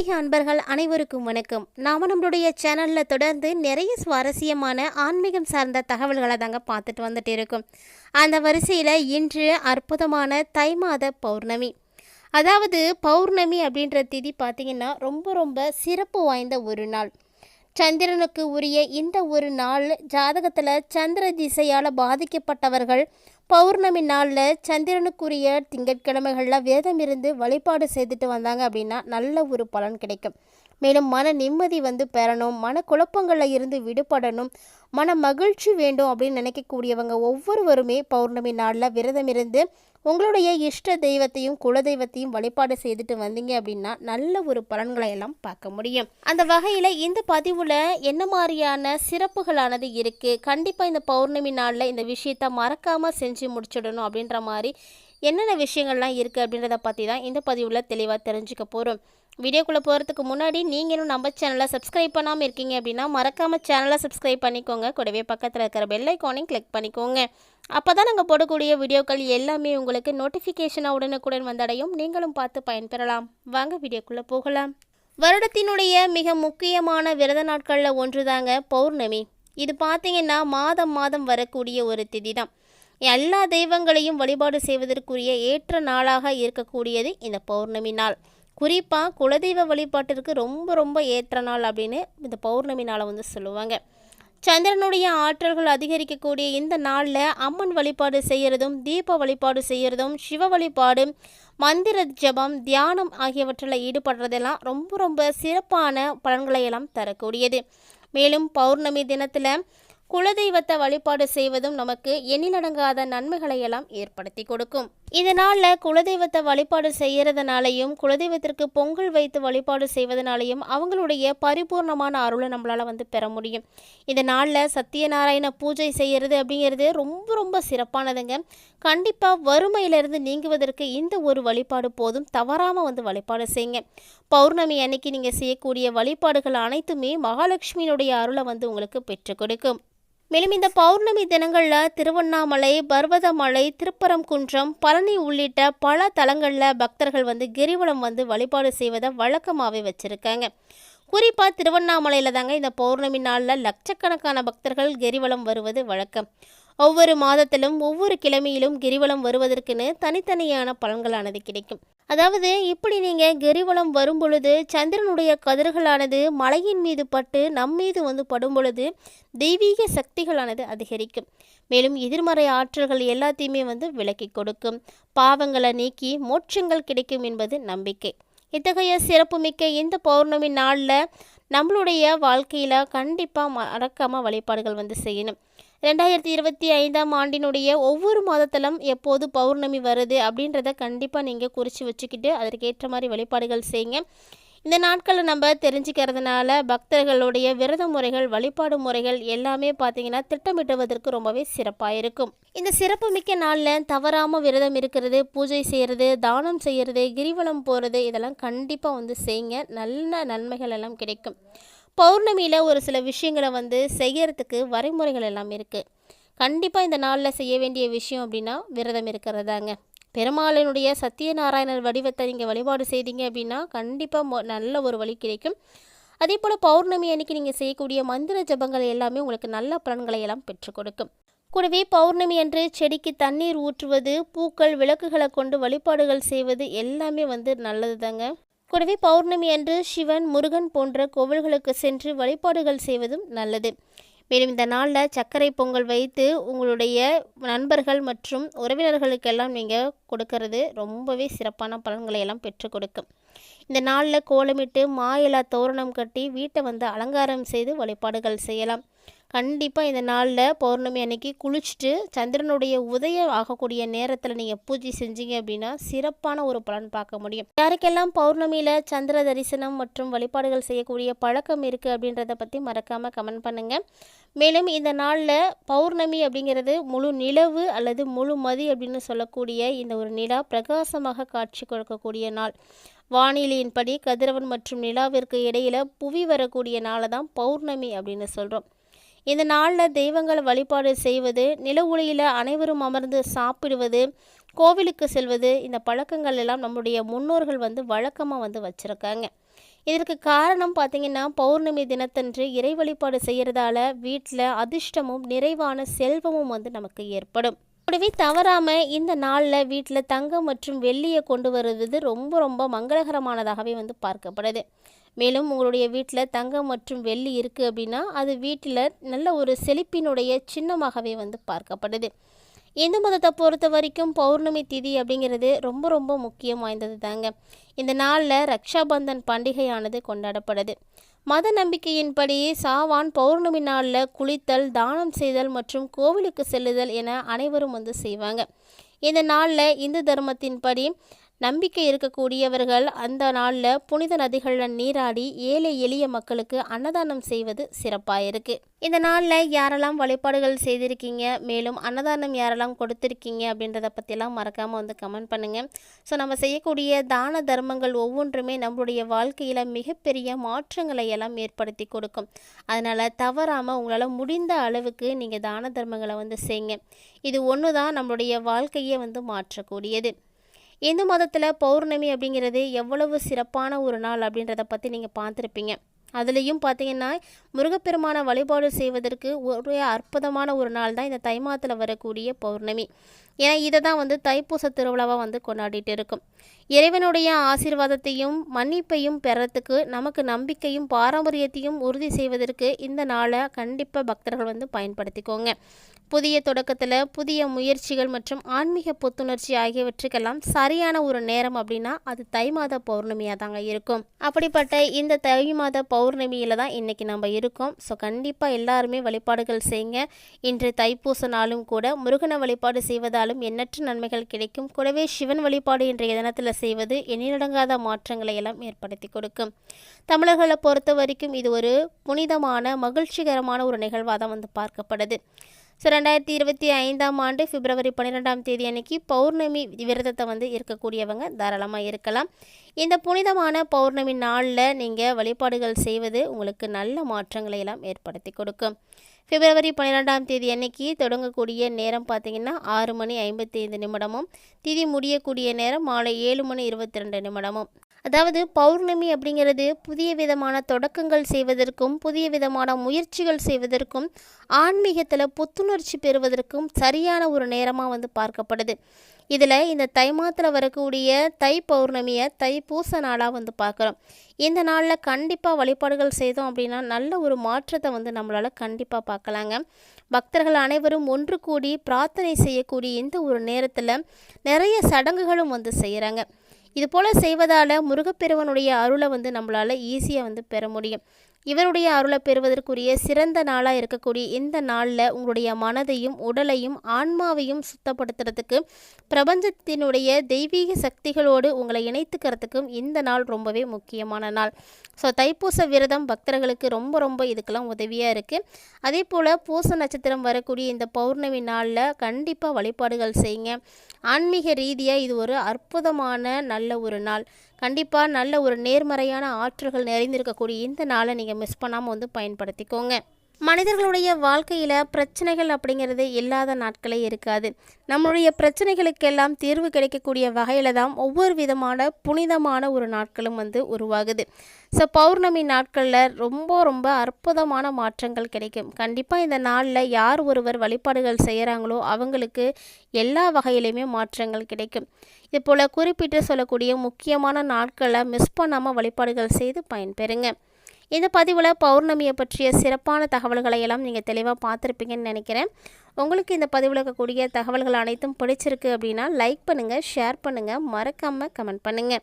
ஆன்மீக அன்பர்கள் அனைவருக்கும் வணக்கம். நாம நம்மளுடைய சேனலில் தொடர்ந்து நிறைய சுவாரஸ்யமான ஆன்மீகம் சார்ந்த தகவல்களை தாங்க பார்த்துட்டு வந்துட்டு இருக்கோம். அந்த வரிசையில் இன்று அற்புதமான தை மாத பௌர்ணமி. அதாவது பௌர்ணமி அப்படின்ற திதி பார்த்திங்கன்னா ரொம்ப ரொம்ப சிறப்பு வாய்ந்த ஒரு நாள். சந்திரனுக்கு உரிய இந்த ஒரு நாள் ஜாதகத்தில் சந்திர திசையால் பாதிக்கப்பட்டவர்கள் பௌர்ணமி நாளில் சந்திரனுக்குரிய திங்கட்கிழமைகளில் வேதம் இருந்து வழிபாடு செய்துட்டு வந்தாங்க அப்படின்னா நல்ல ஒரு பலன் கிடைக்கும். மேலும் மன நிம்மதி வந்து பெறணும் மன குழப்பங்களில் இருந்து விடுபடணும் மன மகிழ்ச்சி வேண்டும் அப்படின்னு நினைக்கக்கூடியவங்க ஒவ்வொருவருமே பௌர்ணமி நாளில் விரதம் இருந்து உங்களுடைய இஷ்ட தெய்வத்தையும் குலதெய்வத்தையும் வழிபாடு செய்துட்டு வந்தீங்க அப்படின்னா நல்ல ஒரு பலன்களை எல்லாம் பார்க்க முடியும். அந்த வகையில் இந்த பதிவில் என்ன மாதிரியான சிறப்புகளானது இருக்குது கண்டிப்பாக இந்த பௌர்ணமி நாளில் இந்த விஷயத்தை மறக்காமல் செஞ்சு முடிச்சிடணும் அப்படின்ற மாதிரி என்னென்ன விஷயங்கள்லாம் இருக்குது அப்படின்றத பற்றி தான் இந்த பதிவில் தெளிவாக தெரிஞ்சுக்க போகிறோம் வீடியோக்குள்ளே போகிறதுக்கு முன்னாடி நீங்கள் இன்னும் நம்ம சேனலை சப்ஸ்கிரைப் பண்ணாமல் இருக்கீங்க அப்படின்னா மறக்காமல் சேனலை சப்ஸ்கிரைப் பண்ணிக்கோங்க. கூடவே பக்கத்தில் இருக்கிற பெல்லைக்கானையும் கிளிக் பண்ணிக்கோங்க. அப்போ தான் நாங்கள் போடக்கூடிய வீடியோக்கள் எல்லாமே உங்களுக்கு நோட்டிஃபிகேஷனாக உடனுக்குடன் வந்தடையும். நீங்களும் பார்த்து பயன்பெறலாம். வாங்க வீடியோக்குள்ளே போகலாம். வருடத்தினுடைய மிக முக்கியமான விரத நாட்களில் ஒன்று தாங்க பௌர்ணமி. இது பார்த்தீங்கன்னா மாதம் மாதம் வரக்கூடிய ஒரு திதி தான் எல்லா தெய்வங்களையும் வழிபாடு செய்வதற்குரிய ஏற்ற நாளாக இருக்கக்கூடியது இந்த பௌர்ணமி நாள். குறிப்பாக குலதெய்வ வழிபாட்டிற்கு ரொம்ப ரொம்ப ஏற்ற நாள் அப்படின்னு இந்த பௌர்ணமி நாளை வந்து சொல்லுவாங்க. சந்திரனுடைய ஆற்றல்கள் அதிகரிக்கக்கூடிய இந்த நாளில் அம்மன் வழிபாடு செய்கிறதும் தீப வழிபாடு செய்கிறதும் சிவ வழிபாடு மந்திர ஜபம் தியானம் ஆகியவற்றில் ஈடுபடுறதெல்லாம் ரொம்ப ரொம்ப சிறப்பான பலன்களை எல்லாம் தரக்கூடியது. மேலும் பௌர்ணமி தினத்தில் குலதெய்வத்தை வழிபாடு செய்வதும் நமக்கு எண்ணிலடங்காத நன்மைகளை எல்லாம் ஏற்படுத்தி கொடுக்கும். இதனால குலதெய்வத்தை வழிபாடு செய்யறதுனாலையும் குலதெய்வத்திற்கு பொங்கல் வைத்து வழிபாடு செய்வதனாலையும் அவங்களுடைய பரிபூர்ணமான அருளை நம்மளால வந்து பெற முடியும். இதனால நாளில் சத்யநாராயண பூஜை செய்யறது அப்படிங்கிறது ரொம்ப ரொம்ப சிறப்பானதுங்க. கண்டிப்பாக வறுமையிலிருந்து நீங்குவதற்கு இந்த ஒரு வழிபாடு போதும். தவறாமல் வந்து வழிபாடு செய்யுங்க. பௌர்ணமி அன்னைக்கு நீங்கள் செய்யக்கூடிய வழிபாடுகள் அனைத்துமே மகாலட்சுமியினுடைய அருளை வந்து உங்களுக்கு பெற்றுக் கொடுக்கும். மேலும் இந்த பௌர்ணமி தினங்களில் திருவண்ணாமலை பர்வதமலை திருப்பரங்குன்றம் பழனி உள்ளிட்ட பல தலங்களில் பக்தர்கள் வந்து கிரிவலம் வந்து வழிபாடு செய்வதை வழக்கமாகவே வச்சுருக்காங்க. குறிப்பாக திருவண்ணாமலையில் தாங்க இந்த பௌர்ணமி நாளில் லட்சக்கணக்கான பக்தர்கள் கிரிவலம் வருவது வழக்கம். ஒவ்வொரு மாதத்திலும் ஒவ்வொரு கிழமையிலும் கிரிவலம் வருவதற்குன்னு தனித்தனியான பலன்களானது கிடைக்கும். அதாவது இப்படி நீங்கள் கிரிவலம் வரும் பொழுது சந்திரனுடைய கதிர்களானது மலையின் மீது பட்டு நம் மீது வந்து படும் பொழுது தெய்வீக சக்திகளானது அதிகரிக்கும். மேலும் எதிர்மறை ஆற்றல்கள் எல்லாத்தையுமே வந்து விலக்கி கொடுக்கும். பாவங்களை நீக்கி மோட்சங்கள் கிடைக்கும் என்பது நம்பிக்கை. இத்தகைய சிறப்புமிக்க இந்த பௌர்ணமி நாளில் நம்மளுடைய வாழ்க்கையில் கண்டிப்பாக மறக்காமல் வழிபாடுகள் வந்து செய்யணும். ரெண்டாயிரத்தி இருபத்தி ஐந்தாம் ஆண்டினுடைய ஒவ்வொரு மாதத்திலும் எப்போது பௌர்ணமி வருது அப்படின்றத கண்டிப்பாக நீங்கள் குறித்து வச்சுக்கிட்டு அதற்கேற்ற மாதிரி வழிபாடுகள் செய்யுங்க. இந்த நாட்களை நம்ம தெரிஞ்சுக்கிறதுனால பக்தர்களுடைய விரத முறைகள் வழிபாடு முறைகள் எல்லாமே பார்த்தீங்கன்னா திட்டமிட்டுவதற்கு ரொம்பவே சிறப்பாக இருக்கும். இந்த சிறப்பு மிக்க நாளில் தவறாமல் விரதம் இருக்கிறது பூஜை செய்கிறது தானம் செய்கிறது கிரிவலம் போகிறது இதெல்லாம் கண்டிப்பாக வந்து செய்யுங்க. நல்ல நன்மைகள் எல்லாம் கிடைக்கும். பௌர்ணமியில் ஒரு சில விஷயங்களை வந்து செய்யறதுக்கு வரைமுறைகள் எல்லாம் இருக்குது கண்டிப்பாக இந்த நாளில் செய்ய வேண்டிய விஷயம் அப்படின்னா விரதம் இருக்கிறதாங்க. பெருமாளினுடைய சத்தியநாராயணர் வடிவத்தை நீங்கள் வழிபாடு செய்தீங்க அப்படின்னா கண்டிப்பாக நல்ல ஒரு வழி கிடைக்கும். அதே போல் பௌர்ணமி அன்னைக்கு நீங்கள் செய்யக்கூடிய மந்திர ஜபங்கள் எல்லாமே உங்களுக்கு நல்ல பலன்களை எல்லாம் பெற்றுக் கொடுக்கும். கூடவே பௌர்ணமி அன்று செடிக்கு தண்ணீர் ஊற்றுவது பூக்கள் விளக்குகளை கொண்டு வழிபாடுகள் செய்வது எல்லாமே வந்து நல்லது தாங்க கூடவே பௌர்ணமி அன்று சிவன் முருகன் போன்ற கோவில்களுக்கு சென்று வழிபாடுகள் செய்வதும் நல்லது. மேலும் இந்த நாளில் சர்க்கரை பொங்கல் வைத்து உங்களுடைய நண்பர்கள் மற்றும் உறவினர்களுக்கெல்லாம் நீங்கள் கொடுக்கறது ரொம்பவே சிறப்பான பலன்களை எல்லாம் பெற்று கொடுக்கும். இந்த நாளில் கோலமிட்டு மாயிலா தோரணம் கட்டி வீட்டை வந்து அலங்காரம் செய்து வழிபாடுகள் செய்யலாம். கண்டிப்பாக இந்த நாளில் பௌர்ணமி அன்னைக்கு குளிச்சுட்டு சந்திரனுடைய உதயம் ஆகக்கூடிய நேரத்தில் நீங்கள் பூஜை செஞ்சீங்க அப்படின்னா சிறப்பான ஒரு பலன் பார்க்க முடியும். யாருக்கெல்லாம் பௌர்ணமியில் சந்திர தரிசனம் மற்றும் வழிபாடுகள் செய்யக்கூடிய பழக்கம் இருக்குது அப்படின்றத பற்றி மறக்காமல் கமெண்ட் பண்ணுங்கள் மேலும் இந்த நாளில் பௌர்ணமி அப்படிங்கிறது முழு நிலவு அல்லது முழு மதி அப்படின்னு சொல்லக்கூடிய இந்த ஒரு நிலா பிரகாசமாக காட்சி கொடுக்கக்கூடிய நாள். வானிலையின்படி கதிரவன் மற்றும் நிலாவிற்கு இடையில் புவி வரக்கூடிய நாளை தான் பௌர்ணமி அப்படின்னு சொல்கிறோம் இந்த நாளில் தெய்வங்களை வழிபாடு செய்வது நில உலையில் அனைவரும் அமர்ந்து சாப்பிடுவது கோவிலுக்கு செல்வது இந்த பழக்கங்கள் எல்லாம் நம்முடைய முன்னோர்கள் வந்து வழக்கமாக வந்து வச்சுருக்காங்க. இதற்கு காரணம் பார்த்தீங்கன்னா பௌர்ணமி தினத்தன்று இறை வழிபாடு செய்கிறதால வீட்டில் அதிர்ஷ்டமும் நிறைவான செல்வமும் வந்து நமக்கு ஏற்படும். கூடவே தவறாமல் இந்த நாளில் வீட்டில் தங்கம் மற்றும் வெள்ளியை கொண்டு வருவது ரொம்ப ரொம்ப மங்களகரமானதாகவே வந்து பார்க்கப்படுது. மேலும் உங்களுடைய வீட்டில் தங்கம் மற்றும் வெள்ளி இருக்குது அப்படின்னா அது வீட்டில் நல்ல ஒரு செழிப்பினுடைய சின்னமாகவே வந்து பார்க்கப்படுது. இந்து மதத்தை பொறுத்த வரைக்கும் பௌர்ணமி திதி அப்படிங்கிறது ரொம்ப ரொம்ப முக்கியம் வாய்ந்தது தாங்க. இந்த நாளில் ரக்ஷாபந்தன் பண்டிகையானது கொண்டாடப்படுது. மத நம்பிக்கையின்படி சாவான் பௌர்ணமி நாளில் குளித்தல் தானம் செய்தல் மற்றும் கோவிலுக்கு செல்லுதல் என அனைவரும் வந்து செய்வாங்க. இந்த நாளில் இந்து தர்மத்தின்படி நம்பிக்கை இருக்கக்கூடியவர்கள் அந்த நாளில் புனித நதிகளில் நீராடி ஏழை எளிய மக்களுக்கு அன்னதானம் செய்வது சிறப்பாக இருக்குது இந்த நாளில் யாரெல்லாம் வழிபாடுகள் செய்திருக்கீங்க மேலும் அன்னதானம் யாரெல்லாம் கொடுத்துருக்கீங்க அப்படின்றத பற்றிலாம் மறக்காமல் வந்து கமெண்ட் பண்ணுங்கள் ஸோ நம்ம செய்யக்கூடிய தான தர்மங்கள் ஒவ்வொன்றுமே நம்மளுடைய வாழ்க்கையில் மிகப்பெரிய மாற்றங்களை எல்லாம் ஏற்படுத்தி கொடுக்கும். அதனால் தவறாமல் உங்களால் முடிந்த அளவுக்கு நீங்கள் தான தர்மங்களை வந்து செய்யுங்க. இது ஒன்று தான் நம்மளுடைய வாழ்க்கையை வந்து மாற்றக்கூடியது. இந்து மதத்தில் பௌர்ணமி அப்படிங்கிறது எவ்வளவு சிறப்பான ஒரு நாள் அப்படின்றத பற்றி நீங்கள் பார்த்துருப்பீங்க. அதுலேயும் பார்த்தீங்கன்னா முருகப்பெருமான வழிபாடு செய்வதற்கு ஒரு அற்புதமான ஒரு நாள் தான் இந்த தை மாதத்தில் வரக்கூடிய பௌர்ணமி. ஏன்னா இதை தான் வந்து தைப்பூச திருவிழாவாக வந்து கொண்டாடிட்டு இருக்கும். இறைவனுடைய ஆசீர்வாதத்தையும் மன்னிப்பையும் பெறத்துக்கு நமக்கு நம்பிக்கையும் பாரம்பரியத்தையும் உறுதி செய்வதற்கு இந்த நாளை கண்டிப்பாக பக்தர்கள் வந்து பயன்படுத்திக்கோங்க. புதிய தொடக்கத்தில் புதிய முயற்சிகள் மற்றும் ஆன்மீக புத்துணர்ச்சி ஆகியவற்றுக்கெல்லாம் சரியான ஒரு நேரம் அப்படின்னா அது தை மாத பௌர்ணமியாக தாங்க இருக்கும். அப்படிப்பட்ட இந்த தை மாத பௌர்ணமியில் தான் இன்றைக்கி நம்ம இருக்கோம். ஸோ கண்டிப்பாக எல்லாருமே வழிபாடுகள் செய்யுங்க இன்று தைப்பூச நாளும் கூட முருகனை வழிபாடு செய்வதாலும் எண்ணற்ற நன்மைகள் கிடைக்கும். கூடவே சிவன் வழிபாடு இன்றைய தினத்தில் செய்வது எண்ணிலடங்காத மாற்றங்களை எல்லாம் ஏற்படுத்தி கொடுக்கும். தமிழர்களை பொறுத்த வரைக்கும் இது ஒரு புனிதமான மகிழ்ச்சிகரமான ஒரு நிகழ்வாக தான் வந்து பார்க்கப்படுது. ஸோ ரெண்டாயிரத்தி இருபத்தி ஐந்தாம் ஆண்டு பிப்ரவரி பன்னிரெண்டாம் தேதி அன்னைக்கு பௌர்ணமி விரதத்தை வந்து இருக்கக்கூடியவங்க தாராளமாக இருக்கலாம். இந்த புனிதமான பௌர்ணமி நாளில் நீங்கள் வழிபாடுகள் செய்வது உங்களுக்கு நல்ல மாற்றங்களை எல்லாம் ஏற்படுத்தி கொடுக்கும். பிப்ரவரி பன்னிரெண்டாம் தேதி அன்னைக்கு தொடங்கக்கூடிய நேரம் பார்த்தீங்கன்னா ஆறு மணி ஐம்பத்தி ஐந்து நிமிடமும் திதி முடியக்கூடிய நேரம் மாலை ஏழு மணி இருபத்தி ரெண்டு நிமிடமும். அதாவது பௌர்ணமி அப்படிங்கிறது புதிய விதமான தொடக்கங்கள் செய்வதற்கும் புதிய விதமான முயற்சிகள் செய்வதற்கும் ஆன்மீகத்தில் புத்துணர்ச்சி பெறுவதற்கும் சரியான ஒரு நேரமாக வந்து பார்க்கப்படுது. இதில் இந்த தை மாதத்தில் வரக்கூடிய தை பௌர்ணமியை தை பூச நாளாக வந்து பார்க்குறோம். இந்த நாளில் கண்டிப்பாக வழிபாடுகள் செய்தோம் அப்படின்னா நல்ல ஒரு மாற்றத்தை வந்து நம்மளால் கண்டிப்பாக பார்க்கலாங்க. பக்தர்கள் அனைவரும் ஒன்று கூடி பிரார்த்தனை செய்யக்கூடிய இந்த ஒரு நேரத்தில் நிறைய சடங்குகளும் வந்து செய்கிறாங்க இது போல் செய்வதால் முருகப்பெருவனுடைய அருளை வந்து நம்மளால் ஈஸியாக வந்து பெற முடியும். இவருடைய அருளை பெறுவதற்குரிய சிறந்த நாளாக இருக்கக்கூடிய இந்த நாளில் உங்களுடைய மனதையும் உடலையும் ஆன்மாவையும் சுத்தப்படுத்துறதுக்கு பிரபஞ்சத்தினுடைய தெய்வீக சக்திகளோடு உங்களை இணைத்துக்கிறதுக்கும் இந்த நாள் ரொம்பவே முக்கியமான நாள். ஸோ தைப்பூச விரதம் பக்தர்களுக்கு ரொம்ப ரொம்ப இதுக்கெல்லாம் உதவியாக இருக்குது அதே போல் பூச நட்சத்திரம் வரக்கூடிய இந்த பௌர்ணமி நாளில் கண்டிப்பாக வழிபாடுகள் செய்யுங்க. ஆன்மீக ரீதியாக இது ஒரு அற்புதமான நல்ல ஒரு நாள். கண்டிப்பாக நல்ல ஒரு நேர்மறையான ஆற்றல்கள் நிறைந்திருக்கக்கூடிய இந்த நாளை நீங்கள் மிஸ் பண்ணாமல் வந்து பயன்படுத்திக்கோங்க. மனிதர்களுடைய வாழ்க்கையில் பிரச்சனைகள் அப்படிங்கிறது இல்லாத நாட்களே இருக்காது. நம்மளுடைய பிரச்சனைகளுக்கெல்லாம் தீர்வு கிடைக்கக்கூடிய வகையில் தான் ஒவ்வொரு விதமான புனிதமான ஒரு நாட்களும் வந்து உருவாகுது. ஸோ பௌர்ணமி நாட்களில் ரொம்ப ரொம்ப அற்புதமான மாற்றங்கள் கிடைக்கும். கண்டிப்பாக இந்த நாளில் யார் ஒருவர் வழிபாடுகள் செய்கிறாங்களோ அவங்களுக்கு எல்லா வகையிலையுமே மாற்றங்கள் கிடைக்கும். இது போல் குறிப்பிட்டு சொல்லக்கூடிய முக்கியமான நாட்களை மிஸ் பண்ணாமல் வழிபாடுகள் செய்து பயன்பெறுங்க. இந்த பதிவில் பௌர்ணமியை பற்றிய சிறப்பான தகவல்களை எல்லாம் நீங்கள் தெளிவாக பார்த்துருப்பீங்கன்னு நினைக்கிறேன். உங்களுக்கு இந்த பதிவில் இருக்கக்கூடிய தகவல்கள் அனைத்தும் பிடிச்சிருக்கு அப்படின்னா லைக் பண்ணுங்கள் ஷேர் பண்ணுங்கள் மறக்காமல் கமெண்ட் பண்ணுங்கள்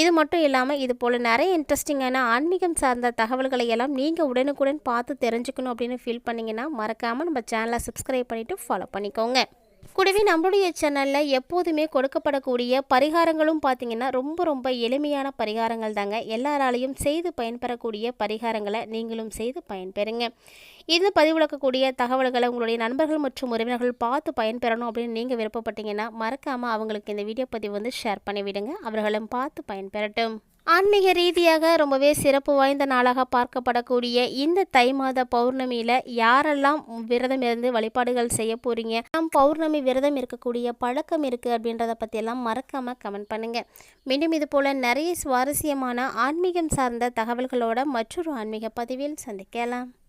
இது மட்டும் இல்லாமல் இது போல் நிறைய இன்ட்ரெஸ்டிங்கான ஆன்மீகம் சார்ந்த தகவல்களை எல்லாம் நீங்கள் உடனுக்குடன் பார்த்து தெரிஞ்சுக்கணும் அப்படின்னு ஃபீல் பண்ணிங்கன்னா மறக்காமல் நம்ம சேனலை சப்ஸ்கிரைப் பண்ணிவிட்டு ஃபாலோ பண்ணிக்கோங்க. கூடவே நம்மளுடைய சேனலில் எப்போதுமே கொடுக்கப்படக்கூடிய பரிகாரங்களும் பார்த்திங்கன்னா ரொம்ப ரொம்ப எளிமையான பரிகாரங்கள் தாங்க. எல்லாராலையும் செய்து பயன்பெறக்கூடிய பரிகாரங்களை நீங்களும் செய்து பயன்பெறுங்க. இந்த பதிவிழக்கக்கூடிய தகவல்களை உங்களுடைய நண்பர்கள் மற்றும் உறவினர்கள் பார்த்து பயன்பெறணும் அப்படின்னு நீங்கள் விருப்பப்பட்டீங்கன்னா மறக்காமல் அவங்களுக்கு இந்த வீடியோ பதிவு வந்து ஷேர் பண்ணிவிடுங்க. அவர்களும் பார்த்து பயன்பெறட்டும். ஆன்மீக ரீதியாக ரொம்பவே சிறப்பு வாய்ந்த நாளாக பார்க்கப்படக்கூடிய இந்த தை மாத பௌர்ணமியில் யாரெல்லாம் விரதம் இருந்து வழிபாடுகள் செய்ய போகிறீங்க நம் பௌர்ணமி விரதம் இருக்கக்கூடிய பழக்கம் இருக்குது அப்படின்றத பற்றியெல்லாம் மறக்காமல் கமெண்ட் பண்ணுங்கள் மீண்டும் இது போல் நிறைய சுவாரஸ்யமான ஆன்மீகம் சார்ந்த தகவல்களோட மற்றொரு ஆன்மீக பதிவில் சந்திக்கலாம்.